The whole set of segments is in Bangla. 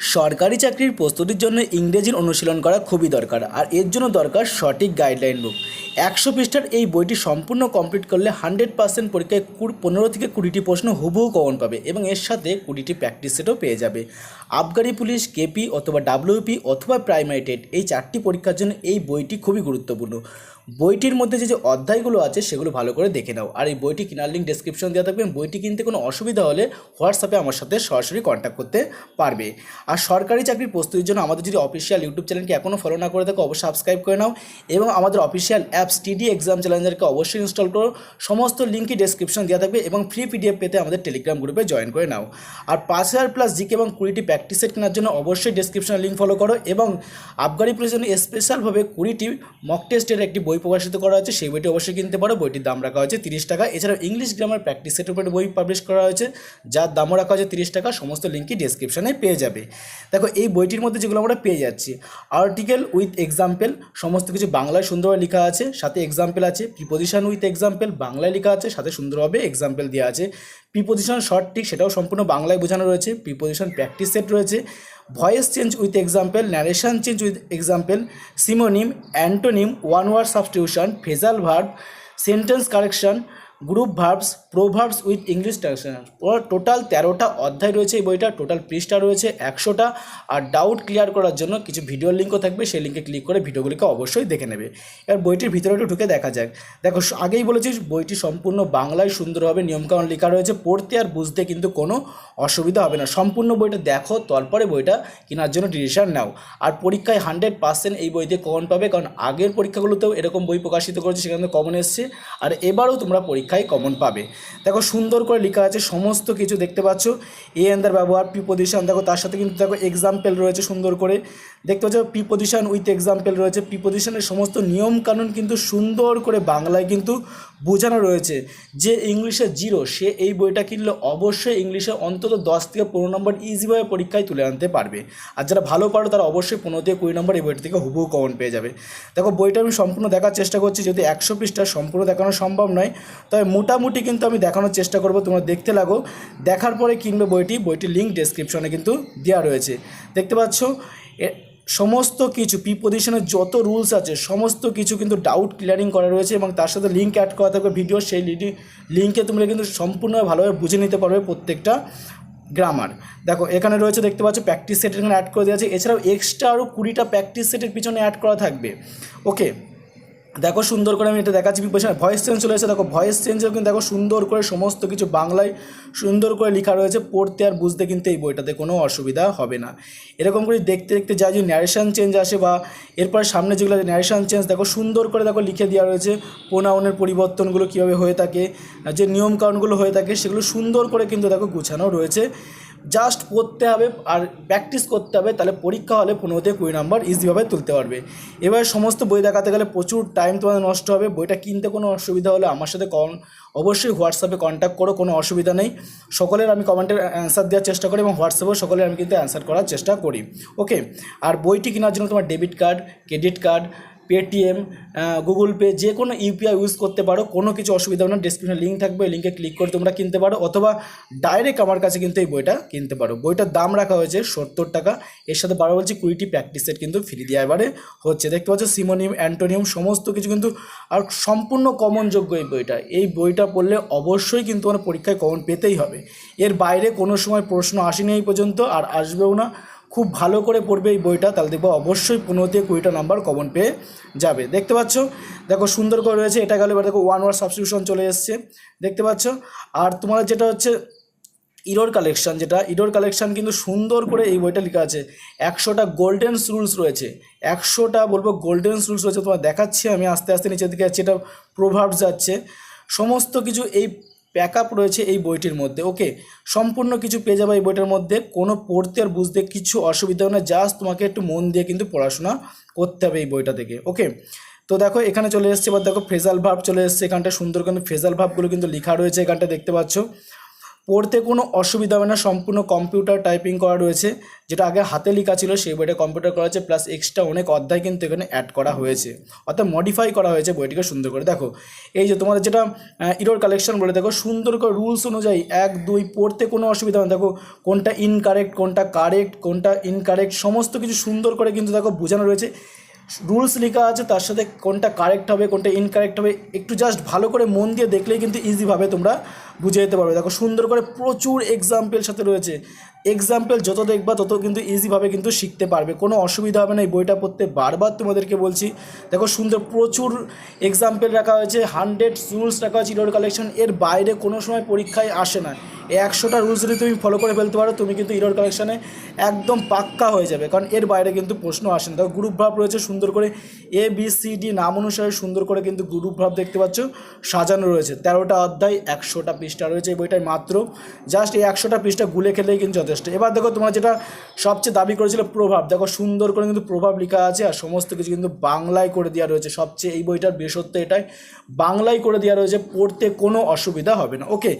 সরকারি চাকরির প্রস্তুতির জন্য ইংরেজির অনুশীলন করা খুবই দরকার, আর এর জন্য দরকার সঠিক গাইডলাইন বুক একশো পৃষ্ঠার এই বইটি সম্পূর্ণ কমপ্লিট করলে হান্ড্রেড পার্সেন্ট পরীক্ষায় পনেরো থেকে কুড়িটি প্রশ্ন হুবহু কমন পাবে এবং এর সাথে কুড়িটি প্র্যাকটিস সেটও পেয়ে যাবে। আবগারি পুলিশ, কেপি অথবা ডাব্লিউপি অথবা প্রাইমারি টেট এই চারটি পরীক্ষার জন্য এই বইটি খুবই গুরুত্বপূর্ণ। বইটির মধ্যে যে যে অধ্যায়গুলো আছে সেগুলো ভালো করে দেখে নাও। আর এই বইটি কেনার লিঙ্ক ডেসক্রিপশন দেওয়া থাকবে। বইটি কিনতে কোনো অসুবিধা হলে হোয়াটসঅ্যাপে আমার সাথে সরাসরি কন্ট্যাক্ট করতে পারবে। আর সরকারি চাকরির প্রস্তুতির জন্য আমাদের যদি অফিসিয়াল ইউটিউব চ্যানেলকে এখনও ফলো না করে থাকো, অবশ্যই সাবস্ক্রাইব করে নাও এবং আমাদের অফিসিয়াল অ্যাপস টিডি এক্সাম চ্যালেঞ্জারকে অবশ্যই ইনস্টল করো। সমস্ত লিঙ্কই ডেসক্রিপশন দেওয়া থাকবে এবং ফ্রি পিডিএফ পেতে আমাদের টেলিগ্রাম গ্রুপে জয়েন করে নাও। আর পাঁচ হাজার প্লাস জিকে এবং কুড়িটি প্র্যাকটিস সেট কেনার জন্য অবশ্যই ডেসক্রিপশনে লিঙ্ক ফলো করো এবং আবগারি জন্য স্পেশালভাবে কুড়িটি মক টেস্টের একটি বই প্রকাশিত করা হয়েছে। সেই বইটি অবশ্যই কিনতে পারো। বইটির দাম রাখা হয়েছে তিরিশ টাকা। এছাড়াও ইংলিশ গ্রামার প্র্যাকটিস সেটের উপরে বই পাবলিশ করা হয়েছে। যার দামও রাখা হয়েছে তিরিশ টাকা। সমস্ত লিঙ্কই ডেসক্রিপশনে পেয়ে যাবে। দেখো, এই বইটির মধ্যে যেগুলো আমরা পেয়ে যাচ্ছি আর্টিকেল উইথ এক্সাম্পল সমস্ত কিছু বাংলায় সুন্দরভাবে লেখা আছে। সাথে এক্সাম্পল আছে প্রিপোজিশন উইথ এক্সাম্পল বাংলায় লেখা আছে। সাথে সুন্দরভাবে এক্সাম্পল দেওয়া আছে। প্রিপোজিশন শর্ট ঠিক সেটাও সম্পূর্ণ বাংলায় বোঝানো রয়েছে। প্রিপোজিশন প্র্যাকটিস সেট রয়েছে। Voice change with example narration change with example synonym antonym one word substitution phrasal verb sentence correction group verbs proverbs with English translation O total তেরোটা অধ্যায় রয়েছে এই বইটা টোটাল পৃষ্ঠা রয়েছে একশোটা। আর ডাউট ক্লিয়ার করার জন্য কিছু ভিডিওর লিঙ্কও থাকবে, সেই লিঙ্কে ক্লিক করে ভিডিওগুলিকে অবশ্যই দেখে নেবে। এবার বইটির ভিতরে একটু ঢুকে দেখা যাক। দেখো আগেই বলেছিস বইটি সম্পূর্ণ বাংলায় সুন্দরভাবে নিয়মকানুন লেখা রয়েছে, পড়তে আর বুঝতে কিন্তু কোনো অসুবিধা হবে না। সম্পূর্ণ বইটা দেখো, তারপরে বইটা কেনার জন্য ডিসিশন নাও। আর পরীক্ষায় হান্ড্রেড পার্সেন্ট এই বইতে কমন পাবে, কারণ আগের পরীক্ষাগুলোতেও এরকম বই প্রকাশিত করেছে, সেখানে কমন এসছে। আর এবারও তোমরা পরীক্ষায় কমন পাবে। দেখো সুন্দর করে লেখা আছে, সমস্ত কিছু দেখতে পাচ্ছ। এ এন্দার ব্যবহার প্রিপোজিশন দেখো তার সাথে কিন্তু দেখো এক্সাম্পেল রয়েছে সুন্দর করে। দেখতে পাচ্ছ প্রিপোজিশন উইথ এক্সাম্পল রয়েছে। প্রিপোজিশনের সমস্ত নিয়ম কানুন কিন্তু সুন্দর করে বাংলায় কিন্তু বোঝানো রয়েছে। যে ইংলিশে জিরো সে এই বইটা কিনলে অবশ্যই ইংলিশে অন্তত দশ থেকে পনেরো নম্বর ইজিভাবে পরীক্ষায় তুলে আনতে পারবে। আর যারা ভালো পারো, তারা অবশ্যই পনেরো থেকে কুড়ি নম্বর এই বইটা থেকে হুবহু কমন পেয়ে যাবে। দেখো বইটা আমি সম্পূর্ণ দেখার চেষ্টা করছি, যদি একশো পৃষ্ঠা সম্পূর্ণ দেখানো সম্ভব নয় তবে মোটামুটি কিন্তু আমি দেখানোর চেষ্টা করব, তোমরা দেখতে লাগো। দেখার পরে কিনবে বইটি, বইটির লিঙ্ক ডেসক্রিপশনে কিন্তু দেওয়া রয়েছে। দেখতে পাচ্ছ সমস্ত কিছু পি পজিশনের যত রুলস আছে, সমস্ত কিছু কিন্তু ডাউট ক্লিয়ারিং করা রয়েছে এবং তার সাথে লিঙ্ক অ্যাড করা থাকবে ভিডিও সেই লিঙ্কে তোমরা কিন্তু সম্পূর্ণ ভালোভাবে বুঝে নিতে পারবে প্রত্যেকটা গ্রামার দেখো, এখানে রয়েছে, দেখতে পাচ্ছ প্র্যাকটিস সেট এখানে অ্যাড করে দেওয়া আছে। এছাড়াও এক্সট্রা আরও কুড়িটা প্র্যাকটিস সেটের পিছনে অ্যাড করা থাকবে। ওকে দেখো সুন্দর করে আমি এটা দেখাচ্ছি প্রিপারেশন ভয়েস চেঞ্জ চলে এসেছে, দেখো ভয়েস চেঞ্জেও কিন্তু দেখো সুন্দর করে সমস্ত কিছু বাংলায় সুন্দর করে লেখা রয়েছে, পড়তে আর বুঝতে কিন্তু এই বইটাতে কোনো অসুবিধা হবে না। এরকম করে দেখতে দেখতে যা যে ন্যারেশন চেঞ্জ আসে বা এরপর সামনে যেগুলো ন্যারেশন চেঞ্জ দেখো সুন্দর করে দেখো লিখে দেওয়া রয়েছে প্রোনাউনের পরিবর্তনগুলো কীভাবে হয়ে থাকে, যে নিয়মকানুনগুলো হয়ে থাকে, সেগুলো সুন্দর করে কিন্তু দেখো গুছানো রয়েছে। জাস্ট পড়তে হবে আর প্র্যাকটিস করতে হবে, তাহলে পরীক্ষা হলে পনেরো থেকে কুড়ি নম্বর ইজিভাবে তুলতে পারবে। এবার সমস্ত বই দেখাতে গেলে প্রচুর টাইম তোমাদের নষ্ট হবে, বইটা কিনতে কোনো অসুবিধা হলে আমার সাথে কম অবশ্যই হোয়াটসঅ্যাপে কন্ট্যাক্ট করো, কোনো অসুবিধা নেই। সকলের আমি কমেন্টের অ্যান্সার দেওয়ার চেষ্টা করি এবং হোয়াটসঅ্যাপেও সকলের আমি কিন্তু অ্যান্সার করার চেষ্টা করি। ওকে আর বইটি কেনার জন্য তোমার debit card credit card Paytm Google Pay যে কোনো ইউপিআই ইউজ করতে পারো, কোনো কিছু অসুবিধা হবে না ডিসক্রিপশনে লিঙ্ক থাকবে লিঙ্কে ক্লিক করে তোমরা কিনতে পারো, অথবা ডাইরেক্ট আমার কাছে কিন্তু এই বইটা কিনতে পারো। বইটার দাম রাখা হয়েছে সত্তর টাকা, এর সাথে বারো বলছি কুড়িটি প্র্যাকটিস সেট কিন্তু ফ্রি দেওয়া এবারে হচ্ছে। দেখতে পাচ্ছ সিমোনিয়াম অ্যান্টোনিয়াম সমস্ত কিছু কিন্তু আর সম্পূর্ণ কমনযোগ্য এই বইটা। এই বইটা পড়লে অবশ্যই কিন্তু আমার পরীক্ষায় কমন পেতেই হবে। এর বাইরে কোনো সময় প্রশ্ন আসেনি এই পর্যন্ত, আর আসবেও না। খুব ভালো করে পড়বে এই বইটা, তাহলে দেখব অবশ্যই পনেরো থেকে কুড়িটা নাম্বার কমন পেয়ে যাবে। দেখতে পাচ্ছ? দেখো সুন্দর করে রয়েছে, এটা গেলে এবার দেখো ওয়ান ওয়ার্ড সাবস্টিটিউশন চলে এসছে। দেখতে পাচ্ছ? আর তোমার যেটা হচ্ছে ইরোর কালেকশন যেটা ইরোর কালেকশন কিন্তু সুন্দর করে এই বইটা লেখা আছে। একশোটা গোল্ডেন রুলস রয়েছে। একশোটা বলব গোল্ডেন রুলস রয়েছে তোমার দেখাচ্ছি আমি আস্তে আস্তে নিচের দিকে যাচ্ছি, এটা প্রভাব যাচ্ছে। সমস্ত কিছু এই প্যাক আপ রয়েছে এই বইটির মধ্যে। ওকে সম্পূর্ণ কিছু পেয়ে যাবে এই বইটার মধ্যে। কোনো পড়তে আর বুঝতে কিছু অসুবিধা হবে না জাস্ট তোমাকে একটু মন দিয়ে কিন্তু পড়াশোনা করতে হবে এই বইটা থেকে। ওকে তো দেখো, এখানে চলে এসছে, এবার দেখো ফেজাল ভাব চলে এসছে, এখানটা সুন্দর কিন্তু ফেজাল ভাবগুলো কিন্তু লেখা রয়েছে, এখানটা দেখতে পাচ্ছ। পড়তে কোনো অসুবিধা হবে না। সম্পূর্ণ কম্পিউটার টাইপিং করা রয়েছে। যেটা আগে হাতে লেখা ছিল, সেই বইটা কম্পিউটার করা হয়েছে। প্লাস এক্সট্রা অনেক অধ্যায় কিন্তু এখানে অ্যাড করা হয়েছে। অর্থাৎ মডিফাই করা হয়েছে বইটিকে সুন্দর করে। দেখো, এই যে তোমাদের যেটা ইরোর কালেকশন বলে, দেখো, সুন্দর করে রুলস অনুযায়ী এক, দুই, পড়তে কোনো অসুবিধা হবে না। দেখো, কোনটা ইনকারেক্ট কোনটা কারেক্ট কোনটা ইনকারেক্ট সমস্ত কিছু সুন্দর করে কিন্তু দেখো বোঝানো রয়েছে। রুলস লেখা আছে, তার সাথে কোনটা কারেক্ট হবে, কোনটা ইনকারেক্ট হবে, একটু জাস্ট ভালো করে মন দিয়ে দেখলেই কিন্তু ইজিভাবে তোমরা বুঝে যেতে পারবে। দেখো, সুন্দর করে প্রচুর এক্সাম্পল সাথে রয়েছে। এক্সাম্পল যত দেখবা, তত কিন্তু ইজিভাবে কিন্তু শিখতে পারবে। কোনো অসুবিধা হবে না, এই বইটা পড়তে বারবার তোমাদেরকে বলছি। দেখো, সুন্দর প্রচুর এক্সাম্পল রাখা হয়েছে হান্ড্রেড রুলস রাখা হয়েছে ইরোর কালেকশন এর বাইরে কোনো সময় পরীক্ষায় আসে না। এই একশোটা রুলস যদি তুমি ফলো করে ফেলতে পারো, তুমি কিন্তু ইরোর কালেকশানে একদম পাক্কা হয়ে যাবে। কারণ এর বাইরে কিন্তু প্রশ্ন আসে না দেখো গ্রুপ ভাব রয়েছে সুন্দর করে এ বি সি ডি নাম অনুসারে সুন্দর করে কিন্তু গ্রুপ ভাব দেখতে পাচ্ছ, সাজানো রয়েছে। তেরোটা অধ্যায়, একশোটা পৃষ্ঠা রয়েছে এই বইটায় মাত্র। জাস্ট এই একশোটা পৃষ্ঠা গুলে খেলেই কিন্তু যথেষ্ট। এবার দেখো, তোমার যেটা সবচেয়ে দাবি করেছিল, প্রভাব। দেখো, সুন্দর করে কিন্তু প্রভাব লেখা আছে আর সমস্ত কিছু কিন্তু বাংলায় করে দেওয়া রয়েছে। সবচেয়ে এই বইটার বিশেষত্ব এটাই, বাংলায় করে দেওয়া রয়েছে, পড়তে কোনো অসুবিধা হবে না। ওকে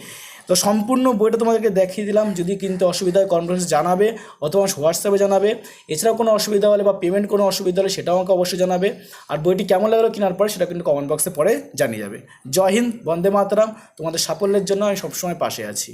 তো সম্পূর্ণ বইটা তোমাদেরকে দেখিয়ে দিলাম, যদি কিন্তু অসুবিধা হয় কনফারেন্স জানাবে অথবা হোয়াটসঅ্যাপে জানাবে। এছাড়াও কোনো অসুবিধা হলে বা পেমেন্ট কোনো অসুবিধা হলে সেটাও আমাকে অবশ্যই জানাবে। আর বইটি কেমন লাগল কেনার পরে সেটা কিন্তু কমেন্ট বক্সে পরে জানিয়ে যাবে। জয় হিন্দ, বন্দে মাতারাম। তোমাদের সাফল্যের জন্য আমি সবসময় পাশে আছি।